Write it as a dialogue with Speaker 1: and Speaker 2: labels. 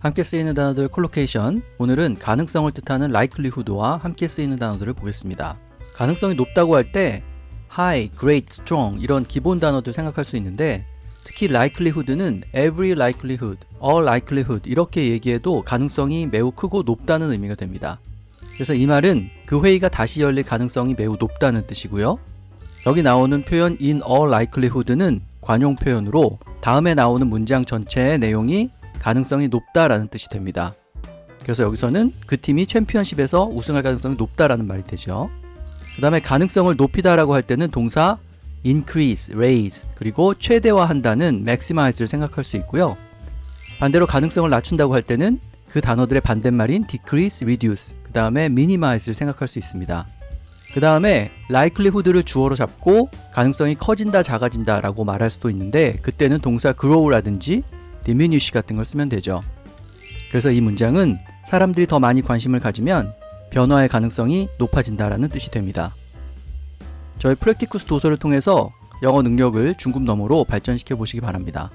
Speaker 1: 함께 쓰이는 단어들 콜로케이션 오늘은 가능성을 뜻하는 likelihood와 함께 쓰이는 단어들을 보겠습니다. 가능성이 높다고 할 때 high, great, strong 이런 기본 단어들 생각할 수 있는데 특히 likelihood는 every likelihood, all likelihood 이렇게 얘기해도 가능성이 매우 크고 높다는 의미가 됩니다. 그래서 이 말은 그 회의가 다시 열릴 가능성이 매우 높다는 뜻이고요. 여기 나오는 표현 in all likelihood는 관용 표현으로 다음에 나오는 문장 전체의 내용이 가능성이 높다라는 뜻이 됩니다. 그래서 여기서는 그 팀이 챔피언십에서 우승할 가능성이 높다라는 말이 되죠. 그 다음에 가능성을 높이다라고 할 때는 동사 increase, raise, 그리고 최대화한다는 maximize를 생각할 수 있고요. 반대로 가능성을 낮춘다고 할 때는 그 단어들의 반대말인 decrease, reduce, 그 다음에 minimize를 생각할 수 있습니다. 그 다음에 likelihood를 주어로 잡고 가능성이 커진다, 작아진다 라고 말할 수도 있는데 그때는 동사 grow라든지 diminish 같은 걸 쓰면 되죠. 그래서 이 문장은 사람들이 더 많이 관심을 가지면 변화의 가능성이 높아진다라는 뜻이 됩니다. 저희 프랙티쿠스 도서를 통해서 영어 능력을 중급 너머로 발전시켜 보시기 바랍니다.